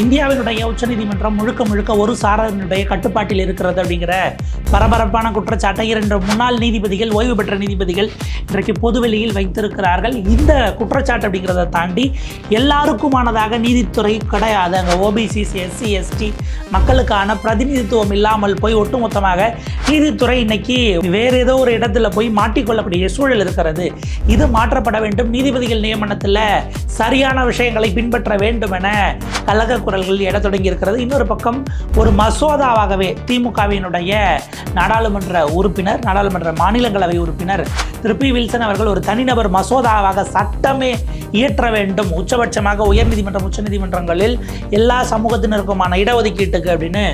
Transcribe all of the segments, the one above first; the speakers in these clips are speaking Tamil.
இந்தியாவினுடைய உச்சநீதிமன்றம் முழுக்க முழுக்க ஒரு சாரனுடைய கட்டுப்பாட்டில் இருக்கிறது அப்படிங்கிற பரபரப்பான குற்றச்சாட்டை இரண்டு முன்னாள் நீதிபதிகள் ஓய்வு பெற்ற நீதிபதிகள் இன்றைக்கு பொதுவெளியில் வைத்திருக்கிறார்கள். இந்த குற்றச்சாட்டு அப்படிங்கிறத தாண்டி எல்லாருக்குமானதாக நீதித்துறை கிடையாது. அங்கே ஓபிசிஸ் எஸ்சி எஸ்டி மக்களுக்கான பிரதிநிதித்துவம் இல்லாமல் போய் ஒட்டுமொத்தமாக நீதித்துறை இன்னைக்கு வேறு ஏதோ ஒரு இடத்துல போய் மாட்டிக்கொள்ளக்கூடிய சூழல் இருக்கிறது. இது மாற்றப்பட வேண்டும். நீதிபதிகள் நியமனத்தில் சரியான விஷயங்களை பின்பற்ற வேண்டும் என கழக குரல்கள் எட தொடங்கி இருக்கிறது இன்னொரு பக்கம் ஒரு மசோதாவாகவே திமுகவினுடைய நாடாளுமன்ற உறுப்பினர் நாடாளுமன்ற மாநிலங்களவை உறுப்பினர் திரு பி வில்சன் அவர்கள் ஒரு தனிநபர் மசோதாவாக சட்டமே இயற்ற வேண்டும். உச்சபட்சமாக உயர்நீதிமன்றம் உச்சநீதிமன்றங்களில் எல்லா சமூகத்தினருக்குமான இடஒதுக்கீட்டுக்கு அப்படின்னு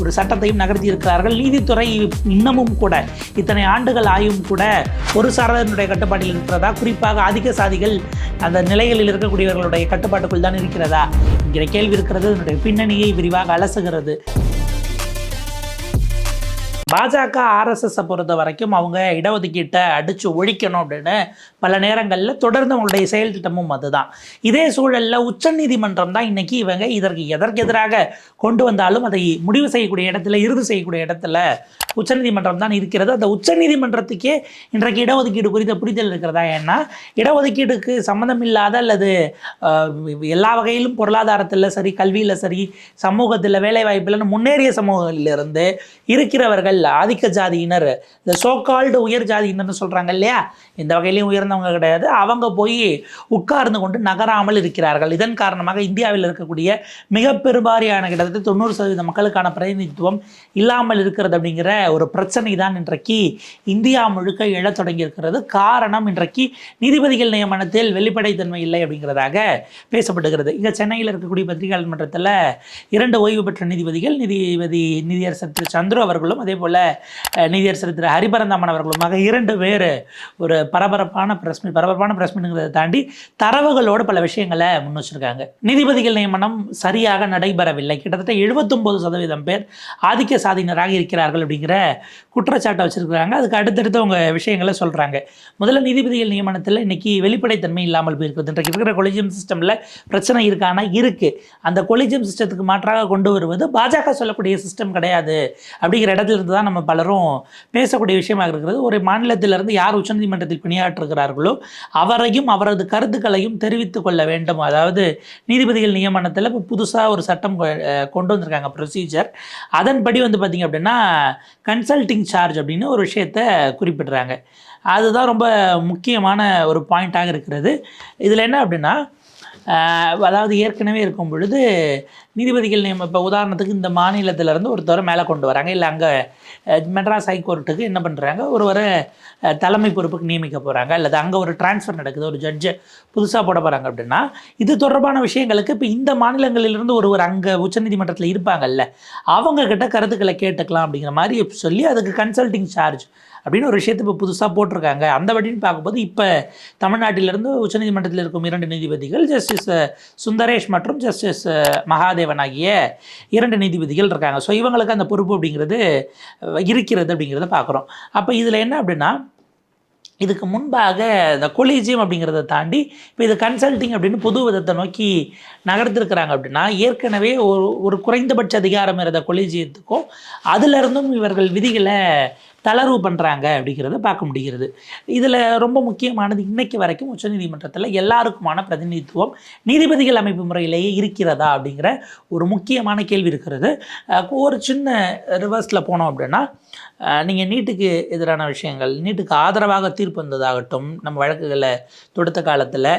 ஒரு சட்டத்தையும் நகர்த்தி இருக்கிறார்கள் நீதித்துறை இன்னமும் கூட இத்தனை ஆண்டுகள் ஆயும் கூட ஒரு சாரதனுடைய கட்டுப்பாட்டில் இருக்கிறதா? குறிப்பாக அதிக சாதிகள் அந்த நிலைகளில் இருக்கக்கூடியவர்களுடைய கட்டுப்பாட்டுக்குள் தான் இருக்கிறதா? என்கிற கேள்வி இருக்கிறது. அதனுடைய பின்னணியை விரிவாக அலசுகிறது. பாஜக ஆர்எஸ்எஸை பொறுத்த வரைக்கும் அவங்க இடஒதுக்கீட்டை அடித்து ஒழிக்கணும் அப்படின்னு பல நேரங்களில் தொடர்ந்து அவங்களுடைய செயல் திட்டமும் அதுதான். இதே சூழலில் உச்சநீதிமன்றம் தான் இன்றைக்கி இவங்க இதற்கு எதற்கு எதிராக கொண்டு வந்தாலும் அதை முடிவு செய்யக்கூடிய இடத்துல இறுதி செய்யக்கூடிய இடத்துல உச்சநீதிமன்றம் தான் இருக்கிறது. அந்த உச்சநீதிமன்றத்துக்கே இன்றைக்கு இடஒதுக்கீடு குறித்த புரிதல் இருக்கிறதா? ஏன்னா இடஒதுக்கீடுக்கு சம்மந்தம் இல்லாத அல்லது எல்லா வகையிலும் பொருளாதாரத்தில் சரி கல்வியில் சரி சமூகத்தில் வேலைவாய்ப்பில் முன்னேறிய சமூகத்திலிருந்து இருக்கிறவர்கள் ஆதிக்க ஜாதியினர் இந்த சோகால்டு உயர் ஜாதியினர்னு சொல்கிறாங்க இல்லையா? இந்த வகையிலையும் உயர்ந்தவங்க கிடையாது. அவங்க போய் உட்கார்ந்து கொண்டு நகராமல் இருக்கிறார்கள். இதன் காரணமாக இந்தியாவில் இருக்கக்கூடிய மிக பெரும்பாரியான கிட்டத்தட்ட தொண்ணூறு சதவீத மக்களுக்கான பிரதிநிதித்துவம் இல்லாமல் இருக்கிறது அப்படிங்கிற ஒரு பிரச்சனை தான் இன்றைக்கு இந்தியா முழுக்க எழத் தொடங்கியிருக்கிறது. காரணம் இன்றைக்கு நீதிபதிகள் நியமனத்தில் வெளிப்படைத்தன்மை இல்லை அப்படிங்கிறதாக பேசப்படுகிறது. இங்கே சென்னையில் இருக்கக்கூடிய பத்திரிகையாளர் மன்றத்தில் இரண்டு ஓய்வு பெற்ற நீதிபதிகள் நீதிபதி நீதியரசர் திரு சந்துரு அவர்களும் அதே போல் நீதியரசர் திரு ஹரிபரந்தாமன் அவர்களுமாக இரண்டு பேர் ஒரு பரபரப்பான பிரஸ் மீட் பரபரப்பான பிரஸ் மீட்டுங்கிறத தாண்டி தரவுகளோடு பல விஷயங்களை முன் வச்சிருக்காங்க. நீதிபதிகள் நியமனம் சரியாக நடைபெறவில்லை. கிட்டத்தட்ட எழுபத்தொம்போது சதவீதம் பேர் ஆதிக்க சாதியினராக இருக்கிறார்கள் அப்படிங்கிற குற்றச்சாட்டை வச்சிருக்கிறாங்க. அதுக்கு அடுத்தடுத்து அவங்க விஷயங்களை சொல்கிறாங்க முதல்ல நீதிபதிகள் நியமனத்தில் இன்னைக்கு வெளிப்படைத்தன்மை இல்லாமல் போயிருக்கிறது இன்றைக்கு இருக்கிற கொலிஜியம் சிஸ்டமில் பிரச்சனை இருக்கானா? இருக்குது அந்த கொலிஜியம் சிஸ்டத்துக்கு மாற்றாக கொண்டு வருவது பாஜக சொல்லக்கூடிய சிஸ்டம் கிடையாது அப்படிங்கிற இடத்துல இருந்து தான் நம்ம பலரும் பேசக்கூடிய விஷயமாக இருக்கிறது. ஒரு மாநிலத்திலிருந்து யார் உச்சநீதிமன்றத்தில் பணியாற்றுகிறார்களோ அவரையும் அவரது கருத்துக்களையும் தெரிவித்து கொள்ள வேண்டும். அதாவது நீதிபதிகள் நியமனத்தில் இப்போ புதுசாக ஒரு சட்டம் கொ- கொண்டு வந்திருக்காங்க ப்ரொசீஜர் அதன்படி வந்து பார்த்திங்க அப்படின்னா கன்சல்டிங் சார்ஜ் அப்படின்னு ஒரு விஷயத்தை குறிப்பிடுறாங்க. அதுதான் ரொம்ப முக்கியமான ஒரு பாயிண்ட்டாக இருக்கிறது. இதில் என்ன அப்படின்னா அதாவது ஏற்கனவே இருக்கும் பொழுது நீதிபதிகள் நியம இப்போ உதாரணத்துக்கு இந்த மாநிலத்திலேருந்து ஒருத்தரை மேலே கொண்டு வராங்க. இல்லை அங்கே மெட்ராஸ் ஹைகோர்ட்டுக்கு என்ன பண்ணுறாங்க ஒருவரை தலைமை பொறுப்புக்கு நியமிக்க போகிறாங்க அல்லது அங்கே ஒரு டிரான்ஸ்ஃபர் நடக்குது. ஒரு ஜட்ஜை புதுசாக போட போகிறாங்க அப்படின்னா இது தொடர்பான விஷயங்களுக்கு இப்போ இந்த மாநிலங்களிலிருந்து ஒருவர் அங்கே உச்சநீதிமன்றத்தில் இருப்பாங்கல்ல அவங்கக்கிட்ட கருத்துக்களை கேட்டுக்கலாம் அப்படிங்கிற மாதிரி சொல்லி அதுக்கு கன்சல்டிங் சார்ஜ் அப்படின்னு ஒரு விஷயத்தை இப்போ புதுசாக போட்டிருக்காங்க. அந்த வழின்னு பார்க்கும்போது இப்போ தமிழ்நாட்டிலிருந்து உச்சநீதிமன்றத்தில் இருக்கும் இரண்டு நீதிபதிகள் ஜஸ்டிஸ் சுந்தரேஷ் மற்றும் ஜஸ்டிஸ் மகாதேவன் ஆகிய இரண்டு நீதிபதிகள் இருக்காங்க. ஸோ இவங்களுக்கு அந்த பொறுப்பு அப்படிங்கிறது இருக்கிறது அப்படிங்கிறத பார்க்குறோம். அப்போ இதில் என்ன அப்படின்னா இதுக்கு முன்பாக இந்த கொலீஜியம் அப்படிங்கிறத தாண்டி இப்போ இது கன்சல்ட்டிங் அப்படின்னு புது விதத்தை நோக்கி நகர்த்திருக்கிறாங்க அப்படின்னா ஏற்கனவே ஒரு ஒரு குறைந்தபட்ச அதிகாரம் இருந்த கொலீஜியத்துக்கும் அதிலிருந்தும் இவர்கள் விதிகளை தளர்வு பண்ணுறாங்க அப்படிங்கிறத பார்க்க முடிகிறது. இதில் ரொம்ப முக்கியமானது இன்னைக்கு வரைக்கும் உச்சநீதிமன்றத்தில் எல்லாருக்குமான பிரதிநிதித்துவம் நீதிபதிகள் அமைப்பு முறையிலேயே இருக்கிறதா அப்படிங்கிற ஒரு முக்கியமான கேள்வி இருக்கிறது. ஒரு சின்ன ரிவர்ஸில் போனோம் அப்படின்னா நீங்கள் நீட்டுக்கு எதிரான விஷயங்கள் நீட்டுக்கு ஆதரவாக தீர்ப்பு வந்ததாகட்டும் நம்ம வழக்குகளை தொடுத்த காலத்தில்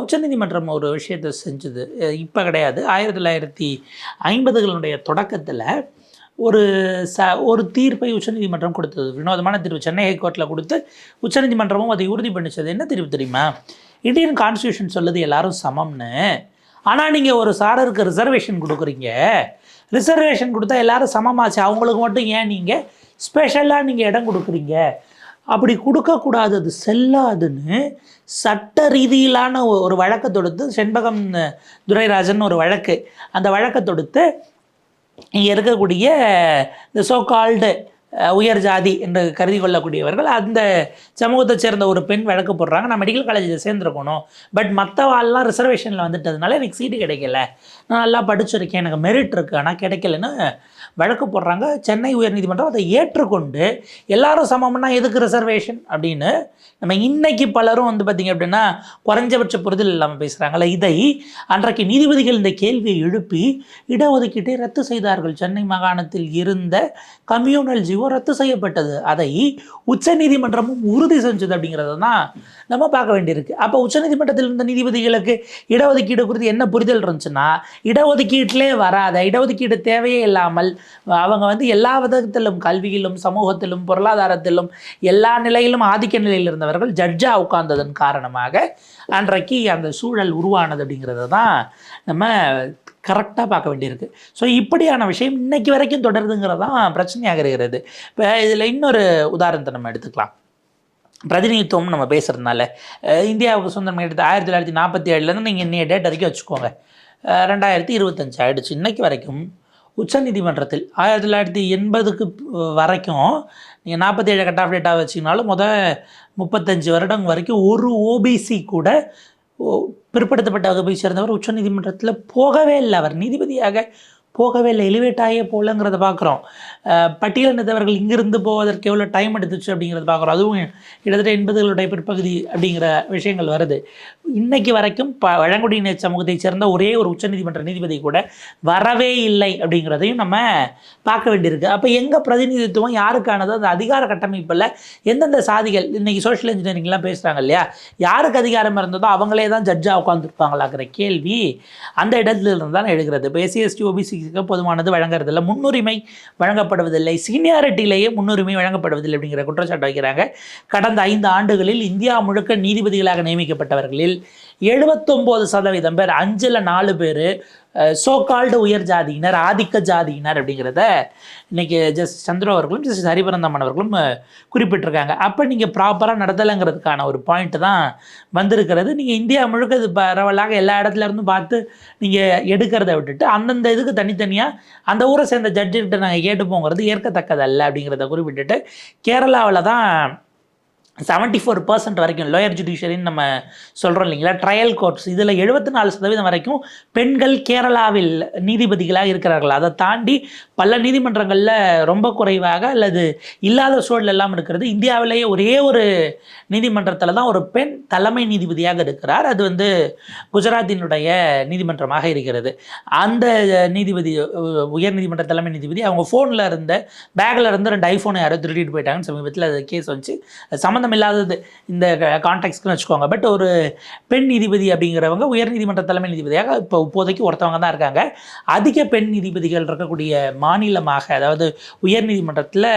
உச்சநீதிமன்றம் ஒரு விஷயத்தை செஞ்சது. இப்போ கிடையாது. ஆயிரத்தி தொள்ளாயிரத்தி ஐம்பதுகளுடைய தொடக்கத்தில் ஒரு ச ஒரு தீர்ப்பை உச்சநீதிமன்றம் கொடுத்தது. வினோதமான தீர்ப்பு. சென்னை ஹைகோர்ட்டில் கொடுத்து உச்சநீதிமன்றமும் அதை உறுதி பண்ணிச்சது. என்ன தீர்ப்பு தெரியுமா? இந்தியன் கான்ஸ்டியூஷன் சொல்லுது எல்லாரும் சமம்னு. ஆனால் நீங்கள் ஒரு சாரருக்கு ரிசர்வேஷன் கொடுக்குறீங்க. ரிசர்வேஷன் கொடுத்தா எல்லாரும் சமமாச்சு. அவங்களுக்கு மட்டும் ஏன் நீங்கள் ஸ்பெஷலாக நீங்கள் இடம் கொடுக்குறீங்க? அப்படி கொடுக்கக்கூடாது. அது செல்லாதுன்னு சட்ட ரீதியிலான ஒரு வழக்கை தொடுத்து செண்பகம் துரைராஜன் ஒரு வழக்கு. அந்த வழக்கை தொடுத்து இங்கே இருக்கக்கூடிய இந்த சோ கால்டு உயர் ஜாதி என்று கருதி கொள்ளக்கூடியவர்கள் அந்த சமூகத்தை சேர்ந்த ஒரு பெண் வழக்கு போடுறாங்க. நான் மெடிக்கல் காலேஜில் சேர்ந்துருக்கணும். பட் மற்றவாள்லாம் ரிசர்வேஷனில் வந்துட்டதுனால எனக்கு சீட்டு கிடைக்கல. நான் நல்லா படிச்சிருக்கேன். எனக்கு மெரிட் இருக்குது ஆனால் கிடைக்கலன்னு வழக்கு போடுறாங்க. சென்னை உயர்நீதிமன்றம் அதை ஏற்றுக்கொண்டு எல்லாரும் சமம்னா எதுக்கு ரிசர்வேஷன் அப்படின்னு நம்ம இன்னைக்கு பலரும் வந்து பார்த்திங்க அப்படின்னா குறைஞ்சபட்ச புரிதல் இல்லாமல் பேசுகிறாங்கல்ல இதை அன்றைக்கு நீதிபதிகள் இந்த கேள்வியை எழுப்பி இடஒதுக்கீட்டை ரத்து செய்தார்கள். சென்னை மாகாணத்தில் இருந்த கம்யூனல் ஜீவ ரத்து செய்யப்பட்டது. அதை உச்சநீதிமன்றமும் உறுதி செஞ்சது அப்படிங்கிறத தான் நம்ம பார்க்க வேண்டியிருக்கு. அப்போ உச்சநீதிமன்றத்தில் இருந்த நீதிபதிகளுக்கு இடஒதுக்கீடு குறித்து என்ன புரிதல் இருந்துச்சுன்னா இடஒதுக்கீட்டிலே வராத இடஒதுக்கீடு தேவையே இல்லாமல் அவங்க வந்து எல்லா விதத்திலும் கல்வியிலும் சமூகத்திலும் பொருளாதாரத்திலும் எல்லா நிலையிலும் ஆதிக்க நிலையில் இருந்தவர்கள் ஜட்ஜா உட்கார்ந்ததன் காரணமாக அன்றைக்கு அந்த சூழல் உருவானது அப்படிங்கிறத தான் நம்ம கரெக்டாக பார்க்க வேண்டியிருக்கு. ஸோ இப்படியான விஷயம் இன்னைக்கு வரைக்கும் தொடருதுங்கிறது தான் பிரச்சனையாக இருக்கிறது. இப்போ இதில் இன்னொரு உதாரணத்தை நம்ம எடுத்துக்கலாம். பிரதிநிதித்துவம் நம்ம பேசுகிறதுனால இந்தியாவுக்கு சொந்தம் எடுத்து ஆயிரத்தி தொள்ளாயிரத்தி நாற்பத்தி ஏழுலேருந்து நீங்கள் இன்றைய டேட் வரைக்கும் வச்சுக்கோங்க. ரெண்டாயிரத்தி இருபத்தஞ்சு ஆயிடுச்சு. இன்னைக்கு வரைக்கும் உச்சநீதிமன்றத்தில் ஆயிரத்தி தொள்ளாயிரத்தி எண்பதுக்கு வரைக்கும் நீங்கள் நாற்பத்தி ஏழு கட் ஆஃப் டேட்டாக வச்சிங்கனாலும் முதல் முப்பத்தஞ்சு வருடம் வரைக்கும் ஒரு ஓபிசி கூட ஓ- பிற்படுத்தப்பட்ட வகுப்பை சேர்ந்தவர் உச்சநீதிமன்றத்தில் போகவே இல்லை அவர். நீதிபதியாக போகவே இல்லை. எலிவேட் ஆகியே போகலங்கிறத பார்க்குறோம். பட்டியலினத்தவர்கள் இங்கிருந்து போவதற்கு எவ்வளோ டைம் எடுத்துச்சு அப்படிங்கிறத பார்க்குறோம். அதுவும் கிட்டத்தட்ட எண்பதுகளுடைய பிற்பகுதி அப்படிங்கிற விஷயங்கள் வருது. இன்னைக்கு வரைக்கும் ப பழங்குடியின சமூகத்தைச் சேர்ந்த ஒரே ஒரு உச்சநீதிமன்ற நீதிபதி கூட வரவே இல்லை அப்படிங்கிறதையும் நம்ம பார்க்க வேண்டியிருக்கு. அப்போ எங்கள் பிரதிநிதித்துவம் யாருக்கானது அந்த அதிகார கட்டமைப்பில் எந்தெந்த சாதிகள் இன்னைக்கு சோஷியல் இன்ஜினியரிங்லாம் பேசுகிறாங்க இல்லையா? யாருக்கு அதிகாரம் இருந்ததோ அவங்களே தான் ஜட்ஜாக உட்காந்துருப்பாங்களாங்கிற கேள்வி அந்த இடத்துல இருந்து தான் எழுகிறது. இப்போ எஸ்சி எஸ்டி ஓபிசிக்கு பொதுவானது வழங்குறதில்ல முன்னுரிமை வழங்கப்படுவதில்லை. சீனியாரிட்டியிலேயே முன்னுரிமை வழங்கப்படுவதில்லை அப்படிங்கிற குற்றச்சாட்டு வைக்கிறாங்க. கடந்த ஐந்து ஆண்டுகளில் இந்தியா முழுக்க நீதிபதிகளாக நியமிக்கப்பட்டவர்களில் எழுபத்தொம்போது சதவீதம் பேர் அஞ்சில் நாலு பேர் சோகால்டு உயர் ஜாதியினர் ஆதிக்க ஜாதியினர் அப்படிங்கிறத இன்னைக்கு ஜஸ் சந்திர அவர்களும் ஜஸ்ட் ஹரிபரந்தம்மன் அவர்களும் குறிப்பிட்டிருக்காங்க. அப்போ நீங்கள் ப்ராப்பராக நடத்தலைங்கிறதுக்கான ஒரு பாயிண்ட் தான் வந்திருக்கிறது. நீங்கள் இந்தியா முழுக்க இது பரவலாக எல்லா இடத்துல இருந்தும் பார்த்து நீங்கள் எடுக்கிறத விட்டுட்டு அந்தந்த இதுக்கு தனித்தனியாக அந்த ஊரை சேர்ந்த ஜட்ஜுக்கிட்ட நாங்கள் கேட்டுப்போங்கிறது ஏற்கத்தக்கதல்ல அப்படிங்கிறத குறிப்பிட்டுட்டு கேரளாவில் தான் செவன்ட்டி ஃபோர் பர்சன்ட் வரைக்கும் லோயர் ஜுடிஷியரின்னு நம்ம சொல்கிறோம் இல்லைங்களா? ட்ரையல் கோர்ட்ஸ் இதில் எழுபத்தி நாலு சதவீதம் வரைக்கும் பெண்கள் கேரளாவில் நீதிபதிகளாக இருக்கிறார்கள். அதை தாண்டி பல நீதிமன்றங்களில் ரொம்ப குறைவாக அல்லது இல்லாத சூழல் எல்லாம் இருக்கிறது. இந்தியாவிலேயே ஒரே ஒரு நீதிமன்றத்தில் தான் ஒரு பெண் தலைமை நீதிபதியாக இருக்கிறார். அது வந்து குஜராத்தினுடைய நீதிமன்றமாக இருக்கிறது. அந்த நீதிபதி உயர் நீதிமன்ற தலைமை நீதிபதி அவங்க ஃபோனில் இருந்த பேக்கில் இருந்து ரெண்டு ஐஃபோனை யாரோ திருடிட்டு போயிட்டாங்கன்னு சமீபத்தில் அது கேஸ் வந்துச்சு. சம்மந்தம் சம்மந்தம் இல்லாதது இந்த கான்டாக்ட்ஸ்க்குன்னு வச்சுக்கோங்க. பட் ஒரு பெண் நீதிபதி அப்படிங்கிறவங்க உயர்நீதிமன்ற தலைமை நீதிபதியாக இப்போ இப்போதைக்கு ஒருத்தவங்க தான் இருக்காங்க. அதிக பெண் நீதிபதிகள் இருக்கக்கூடிய மாநிலமாக அதாவது உயர்நீதிமன்றத்தில்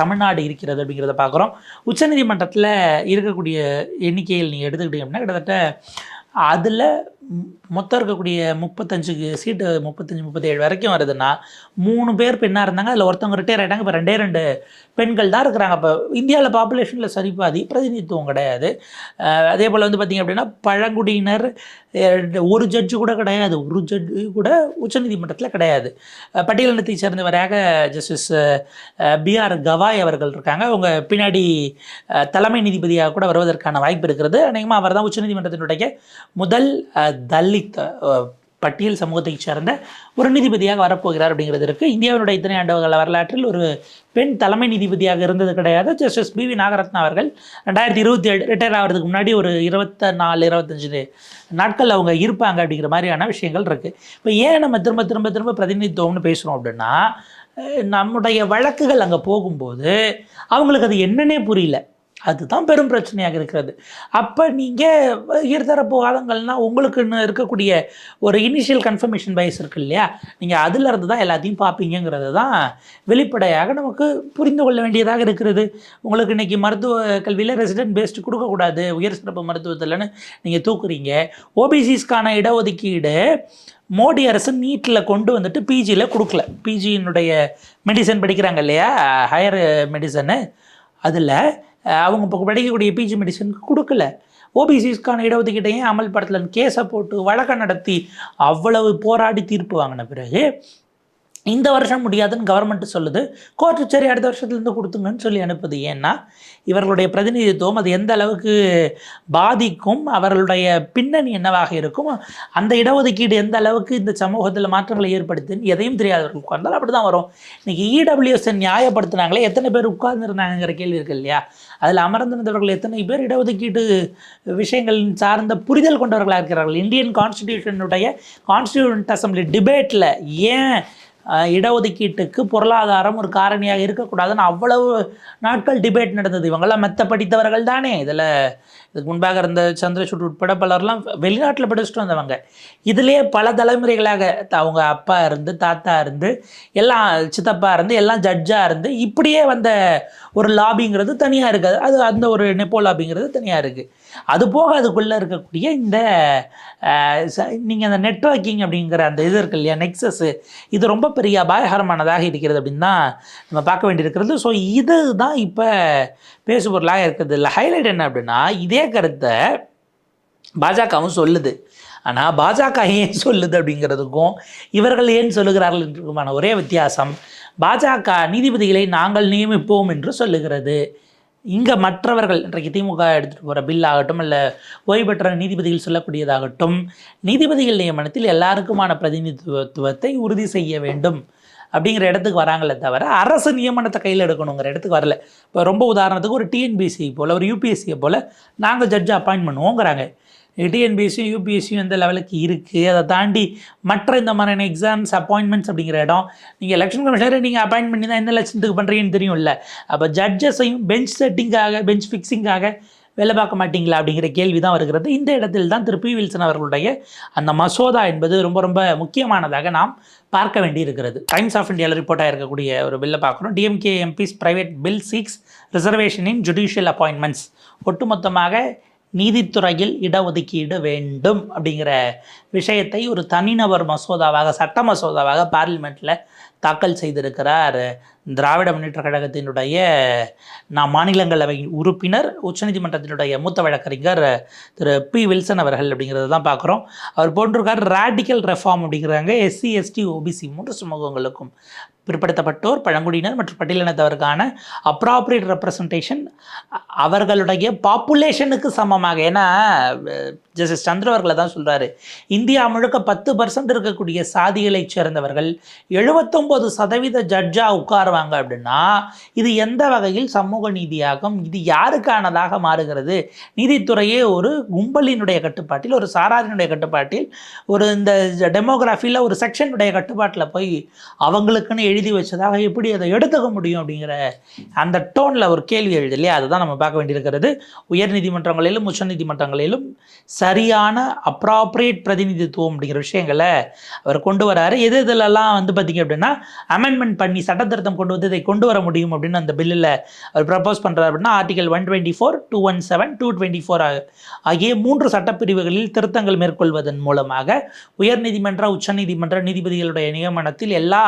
தமிழ்நாடு இருக்கிறது அப்படிங்கிறத பார்க்குறோம். உச்சநீதிமன்றத்தில் இருக்கக்கூடிய எண்ணிக்கையில் நீங்கள் எடுத்துக்கிட்டீங்க அப்படின்னா கிட்டத்தட்ட அதில் மொத்தம் இருக்கக்கூடிய முப்பத்தஞ்சு சீட்டு முப்பத்தஞ்சு முப்பத்தேழு வரைக்கும் வருதுன்னா மூணு பேர் பெண்ணாக இருந்தாங்க அதில் ஒருத்தவங்க ரிட்டையர் ஆகிட்டாங்க இப்போ ரெண்டே ரெண்டு பெண்கள் தான் இருக்கிறாங்க. இப்போ இந்தியாவில் பாப்புலேஷனில் சரிபாதி பிரதிநிதித்துவம் கிடையாது. அதே போல் வந்து பார்த்திங்க அப்படின்னா பழங்குடியினர் ஒரு ஜட்ஜு கூட கிடையாது ஒரு ஜட்ஜு கூட உச்சநீதிமன்றத்தில் கிடையாது. பட்டியலினத்தை சேர்ந்தவராக ஜஸ்டிஸ் பிஆர் கவாய் அவர்கள் இருக்காங்க. அவங்க பின்னாடி தலைமை நீதிபதியாக கூட வருவதற்கான வாய்ப்பு இருக்கிறது. அநேகமாக அவர் தான் உச்சநீதிமன்றத்தினுடைய முதல் தலித் பட்டியல் சமூகத்தைச் சேர்ந்த ஒரு நீதிபதியாக வரப்போகிறார் அப்படிங்கிறது இருக்குது இந்தியாவினுடைய இத்தனை ஆண்டுகால வரலாற்றில் ஒரு பெண் தலைமை நீதிபதியாக இருந்தது கிடையாது. ஜஸ்டிஸ் பி வி நாகரத்னா அவர்கள் ரெண்டாயிரத்தி இருபத்தி ஏழு ரிட்டையர் ஆகிறதுக்கு முன்னாடி ஒரு இருபத்த நாலு இருபத்தஞ்சு நாட்கள் அவங்க இருப்பாங்க அப்படிங்கிற மாதிரியான விஷயங்கள் இருக்குது இப்போ ஏன் நம்ம திரும்ப திரும்ப திரும்ப பிரதிநிதித்துவம்னு பேசுகிறோம் அப்படின்னா நம்முடைய வழக்குகள் அங்கே போகும்போது அவங்களுக்கு அது என்னன்னே புரியல. அதுதான் பெரும் பிரச்சனையாக இருக்கிறது. அப்போ நீங்கள் இருதரப்பு வாதங்கள்னால் உங்களுக்குன்னு இருக்கக்கூடிய ஒரு இனிஷியல் கன்ஃபர்மேஷன் பயஸ் இருக்கு இல்லையா? நீங்கள் அதிலிருந்து தான் எல்லாத்தையும் பார்ப்பீங்கிறது தான் வெளிப்படையாக நமக்கு புரிந்து கொள்ள வேண்டியதாக இருக்கிறது. உங்களுக்கு இன்றைக்கி மருத்துவ கல்வியில் ரெசிடென்ட் பேஸ்டு கொடுக்கக்கூடாது உயர் சிறப்பு மருத்துவத்தில்னு நீங்கள் தூக்குறீங்க. ஓபிசிஸ்க்கான இடஒதுக்கீடு மோடி அரசு நீட்டில் கொண்டு வந்துட்டு பிஜியில் கொடுக்கல. பிஜியினுடைய மெடிசன் படிக்கிறாங்க இல்லையா? ஹையர் மெடிசனு அதில் அவங்க இப்போ படிக்கக்கூடிய பிஜி மெடிசனுக்கு கொடுக்கல. ஓபிசிஸ்க்கான இடஒதுக்கீட்டையும் அமல்படுத்தலன்னு கேஸை போட்டு வழக்கம் நடத்தி அவ்வளவு போராடி தீர்ப்பு வாங்கின பிறகு இந்த வருஷம் முடியாதுன்னு கவர்மெண்ட் சொல்லுது. கோர்ட்டு சரி அடுத்த வருஷத்துலேருந்து கொடுத்துங்கன்னு சொல்லி அனுப்புது. ஏன்னா இவர்களுடைய பிரதிநிதித்துவம் அது எந்த அளவுக்கு பாதிக்கும் அவர்களுடைய பின்னணி என்னவாக இருக்கும் அந்த இடஒதுக்கீடு எந்த அளவுக்கு இந்த சமூகத்தில் மாற்றங்களை ஏற்படுத்துன்னு எதையும் தெரியாதவர்கள் உட்கார்ந்தால் அப்படி தான் வரும். இன்னைக்கு இடபிள்யூஎஸ்ஐ நியாயப்படுத்தினாங்களே எத்தனை பேர் உட்கார்ந்துருந்தாங்கிற கேள்வி இருக்கு இல்லையா? அதில் அமர்ந்திருந்தவர்கள் எத்தனை பேர் இடஒதுக்கீடு விஷயங்கள் சார்ந்த புரிதல் கொண்டவர்களாக இருக்கிறார்கள்? இந்தியன் கான்ஸ்டிடியூஷனுடைய கான்ஸ்டிடியூண்ட் அசம்பிளி டிபேட்டில் ஏன் இடஒதுக்கீட்டுக்கு பொருளாதாரம் ஒரு காரணியாக இருக்கக்கூடாதுன்னு அவ்வளவு நாட்கள் டிபேட் நடந்தது. இவங்கெல்லாம் மெத்த படித்தவர்கள் தானே. இதில் இதுக்கு முன்பாக இருந்த சந்திரசூட் உட்பட பலர்லாம் வெளிநாட்டில் படிச்சுட்டு வந்தவங்க. இதுலேயே பல தலைமுறைகளாக த- அவங்க அப்பா இருந்து தாத்தா இருந்து எல்லாம் சித்தப்பா இருந்து எல்லாம் ஜட்ஜாக இருந்து இப்படியே வந்த ஒரு லாபிங்கிறது தனியாக இருக்குது. அது அந்த ஒரு நெப்போ லாபிங்கிறது தனியாக இருக்குது. அது போக அதுக்குள்ளே இருக்கக்கூடிய இந்த நீங்கள் அந்த நெட்வொர்க்கிங் அப்படிங்கிற அந்த இது இருக்கு இல்லையா நெக்ஸஸ் இது ரொம்ப பெரிய அபாயகரமானதாக இருக்கிறது அப்படின்னு தான் நம்ம பார்க்க வேண்டியிருக்கிறது. ஸோ இது தான் இப்போ பேசுபொருளாக இருக்கிறது இல்லை ஹைலைட் என்ன அப்படின்னா இதே கருத்தை பாஜகவும் சொல்லுது. ஆனால் பாஜக ஏன் சொல்லுது அப்படிங்கிறதுக்கும் இவர்கள் ஏன் சொல்லுகிறார்கள் என்றுக்குமான ஒரே வித்தியாசம் பாஜக நீதிபதிகளை நாங்கள் நியமிப்போம் என்று சொல்லுகிறது. இங்கே மற்றவர்கள் இன்றைக்கு திமுக எடுத்துகிட்டு போகிற பில் ஆகட்டும் இல்லை ஓய்வு பெற்ற நீதிபதிகள் சொல்லக்கூடியதாகட்டும் நீதிபதிகள் நியமனத்தில் எல்லாருக்குமான பிரதிநிதித்துவத்தை உறுதி செய்ய வேண்டும் அப்படிங்கிற இடத்துக்கு வராங்களே தவிர அரசு நியமனத்தை கையில் எடுக்கணுங்கிற இடத்துக்கு வரல. இப்போ ரொம்ப உதாரணத்துக்கு ஒரு டிஎன்பிஎஸ்சி போல் ஒரு யூபிஎஸ்சியை போல் நாங்கள் ஜட்ஜ் அப்பாயின்ட் பண்ணுவோங்கிறாங்க. டிஎன்பிஎஸ்சியும் யூபிஎஸ்சியும் எந்த லெவலுக்கு இருக்குது அதை தாண்டி மற்ற இந்த மாதிரியான எக்ஸாம்ஸ் அப்பாயின்மெண்ட்ஸ் அப்படிங்கிற இடம் நீங்கள் எலெக்ஷன் கமிஷனரை நீங்கள் அப்பாயின்ட் பண்ணி தான் எந்த லட்சத்துக்கு பண்ணுறீங்கன்னு தெரியும்ல. அப்போ ஜட்ஜஸையும் பெஞ்ச் செட்டிங்காக பெஞ்ச் ஃபிக்ஸிங்காக வேலை பார்க்க மாட்டீங்களா அப்படிங்கிற கேள்வி தான் வருகிறது. இந்த இடத்தில் தான் திரு பி வில்சன் அவர்களுடைய அந்த மசோதா என்பது ரொம்ப ரொம்ப முக்கியமானதாக நாம் பார்க்க வேண்டி இருக்கிறது டைம்ஸ் ஆஃப் இந்தியாவில் ரிப்போர்ட்டாக இருக்கக்கூடிய ஒரு பில்லை பார்க்குறோம் DMK MPs private bill six reservation in judicial appointments ஒட்டுமொத்தமாக நீதித்துறையில் இடஒதுக்கீடு வேண்டும் அப்படிங்கிற விஷயத்தை ஒரு தனிநபர் மசோதாவாக சட்ட மசோதாவாக பார்லிமெண்ட்டில் தாக்கல் செய்திருக்கிறார் திராவிட முன்னேற்ற கழகத்தினுடைய நான் மாநிலங்களவை உறுப்பினர் உச்சநீதிமன்றத்தினுடைய மூத்த வழக்கறிஞர் திரு. பி. வில்சன் அவர்கள் அப்படிங்கிறத தான் பார்க்குறோம். அவர் போட்டிருக்கார் ரேடிக்கல் ரெஃபார்ம் அப்படிங்கிறாங்க. எஸ்சி எஸ்டி ஓபிசி மூன்று சமூகங்களுக்கும் பிற்படுத்தப்பட்டோர் பழங்குடியினர் மற்றும் பட்டியலினத்தவருக்கான அப்ராப்ரியேட் ரெப்ரசன்டேஷன் அவர்களுடைய பாப்புலேஷனுக்கு சமமாக. ஏன்னா ஜஸ்டிஸ் சந்திர அவர்களை தான் சொல்கிறாரு இந்தியா முழுக்க பத்து பர்சன்ட் இருக்கக்கூடிய சாதிகளைச் சேர்ந்தவர்கள் எழுபத்தொம்போது சதவீத ஜட்ஜாக உட்காருவாங்க அப்படின்னா இது எந்த வகையில் சமூக நீதியாகும்? இது யாருக்கானதாக மாறுகிறது? நீதித்துறையே ஒரு கும்பலினுடைய கட்டுப்பாட்டில் ஒரு சாராரினுடைய கட்டுப்பாட்டில் ஒரு இந்த டெமோகிராஃபியில் ஒரு செக்ஷனுடைய கட்டுப்பாட்டில் போய் அவங்களுக்குன்னு எழுதி வச்சதாக எப்படி அதை எடுத்துக்க முடியும் அப்படிங்கிற அந்த டோனில் ஒரு கேள்வி எழுது இல்லையா அதுதான் நம்ம பார்க்க வேண்டியிருக்கிறது. உயர் நீதிமன்றங்களிலும் உச்ச நீதிமன்றங்களிலும் சரியான அப்ராப்ரியேட் பிரதிநிதித்துவம் அப்படிங்கிற விஷயங்களை அவர் கொண்டு வராரு. எது இதிலெல்லாம் வந்து பார்த்திங்க அப்படின்னா அமெண்ட்மெண்ட் பண்ணி சட்டத்திருத்தம் கொண்டு வந்து இதை கொண்டு வர முடியும் அப்படின்னு அந்த பில்லில் அவர் ப்ரப்போஸ் பண்ணுறாரு அப்படின்னா article one twenty four two one seven two twenty four ஆகிய மூன்று சட்டப்பிரிவுகளில் திருத்தங்கள் மேற்கொள்வதன் மூலமாக உயர்நீதிமன்ற உச்சநீதிமன்ற நீதிபதிகளுடைய நியமனத்தில் எல்லா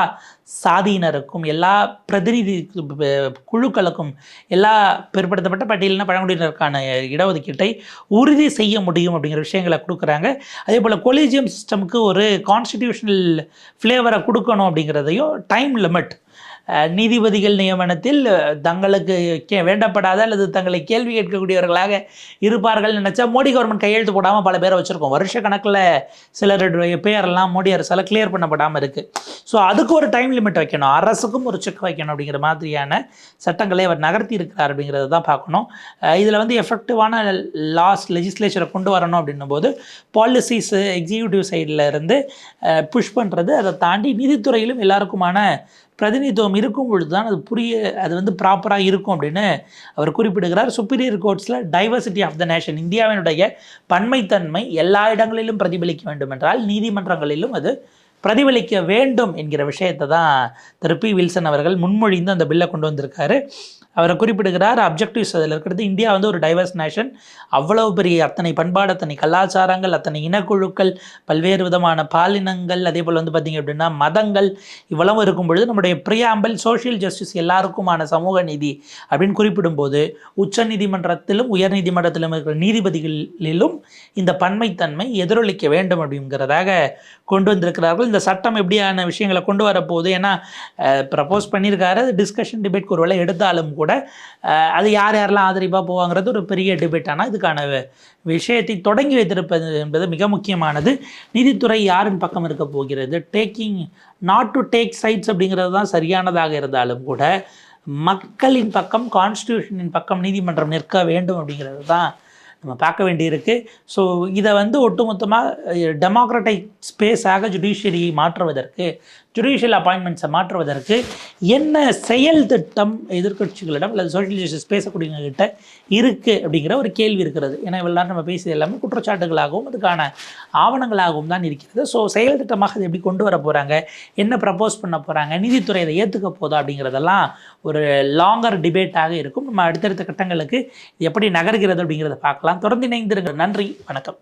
சாதியினருக்கும் எல்லா பிரதிநிதி குழுக்களுக்கும் எல்லா பிற்படுத்தப்பட்ட பட்டியலின பழங்குடியினருக்கான இடஒதுக்கீட்டை உறுதி செய்ய முடியும் அப்படிங்கிற விஷயங்களை கொடுக்குறாங்க. அதே போல் கொலீஜியம் சிஸ்டமுக்கு ஒரு கான்ஸ்டிடியூஷனல் ஃப்ளேவரை கொடுக்கணும் அப்படிங்கிறதையும் டைம் லிமிட் நீதிபதிகள் நியமனத்தில் தங்களுக்கு கே வேண்டப்படாத அல்லது தங்களை கேள்வி கேட்கக்கூடியவர்களாக இருப்பார்கள் நினச்சா மோடி கவர்மெண்ட் கையெழுத்து போடாமல் பல பேரை வச்சுருக்கோம். வருஷ கணக்கில் சிலருடைய பேரெல்லாம் மோடி அரசால் கிளியர் பண்ணப்படாமல் இருக்குது ஸோ அதுக்கு ஒரு டைம் லிமிட் வைக்கணும். அரசுக்கும் ஒரு செக் வைக்கணும் அப்படிங்கிற மாதிரியான சட்டங்களை அவர் நகர்த்தி இருக்கிறார் அப்படிங்கிறத தான் பார்க்கணும். இதில் வந்து எஃபெக்டிவான லாஸ் லெஜிஸ்லேச்சரை கொண்டு வரணும் அப்படின்னும் போது பாலிசிஸ் எக்ஸிக்யூட்டிவ் சைடில் இருந்து புஷ் பண்ணுறது அதை தாண்டி நீதித்துறையிலும் எல்லாருக்குமான பிரதிநிதித்துவம் இருக்கும் பொழுது தான் அது புரிய அது வந்து ப்ராப்பராக இருக்கும் அப்படின்னு அவர் குறிப்பிடுகிறார். சுப்பீரியர் கோர்ட்ஸில் டைவர்சிட்டி ஆஃப் த நேஷன் இந்தியாவினுடைய பன்மைத்தன்மை எல்லா இடங்களிலும் பிரதிபலிக்க வேண்டும் என்றால் நீதிமன்றங்களிலும் அது பிரதிபலிக்க வேண்டும் என்கிற விஷயத்தை தான் திரு பி வில்சன் அவர்கள் முன்மொழிந்து அந்த பில்லை கொண்டு வந்திருக்காரு. அவரை குறிப்பிடுகிறார் அப்ஜெக்டிவ்ஸ் அதில் இருக்கிறது இந்தியா வந்து ஒரு டைவர்ஸ் நேஷன் அவ்வளவு பெரிய அத்தனை பண்பாடு அத்தனை கலாச்சாரங்கள் அத்தனை இனக்குழுக்கள் பல்வேறு விதமான பாலினங்கள் அதே போல் வந்து பார்த்திங்க அப்படின்னா மதங்கள் இவ்வளவு இருக்கும் பொழுது நம்முடைய பிரியாம்பல் சோஷியல் ஜஸ்டிஸ் எல்லாருக்குமான சமூக நீதி அப்படின்னு குறிப்பிடும்போது உச்ச நீதிமன்றத்திலும் உயர் நீதிமன்றத்திலும் இருக்கிற நீதிபதிகளிலும் இந்த பன்மைத்தன்மை எதிரொலிக்க வேண்டும் அப்படிங்கிறதாக கொண்டு வந்திருக்கிறார்கள். இந்த சட்டம் எப்படியான விஷயங்களை கொண்டு வரப்போகுது? ஏன்னா ப்ரப்போஸ் பண்ணியிருக்காரு டிஸ்கஷன் டிபேட் ஒருவேளை எடுத்தாலும் கூட கூட அது யார் யாரெல்லாம் ஆதரிப்பாக போவாங்கிறது ஒரு பெரிய டிபேட் ஆனால் இதுக்கான விஷயத்தை தொடங்கி வைத்திருப்பது என்பது மிக முக்கியமானது. நீதித்துறை யாரின் பக்கம் இருக்க போகிறது? Taking not to take sides அப்படிங்கிறது தான் சரியானதாக இருந்தாலும் கூட மக்களின் பக்கம் கான்ஸ்டியூஷனின் பக்கம் நீதிமன்றம் நிற்க வேண்டும் அப்படிங்கிறது தான் நம்ம பார்க்க வேண்டியிருக்கு. ஸோ இதை வந்து ஒட்டுமொத்தமாக டெமோக்ராட்டிக் ஸ்பேஸாக ஜுடிஷியரியை மாற்றுவதற்கு ஜுடிஷியல் அப்பாயின்மெண்ட்ஸை மாற்றுவதற்கு என்ன செயல் திட்டம் எதிர்க்கட்சிகளிடம் அல்லது சோஷியல் ஜஸ்டிஸ் கிட்ட இருக்குது அப்படிங்கிற ஒரு கேள்வி இருக்கிறது. ஏன்னா இவ்வளோ நம்ம பேசியது எல்லாமே குற்றச்சாட்டுகளாகவும் அதுக்கான ஆவணங்களாகவும் தான் இருக்கிறது. ஸோ செயல் திட்டமாக அதை எப்படி கொண்டு வர போகிறாங்க என்ன ப்ரப்போஸ் பண்ண போகிறாங்க நீதித்துறை இதை ஏற்றுக்க போதா அப்படிங்கிறதெல்லாம் ஒரு லாங்கர் டிபேட்டாக இருக்கும். நம்ம அடுத்தடுத்த கட்டங்களுக்கு இது எப்படி நகர்கிறது அப்படிங்கிறத பார்க்கலாம். தொடர்ந்து இணைந்திருங்க நன்றி. வணக்கம்.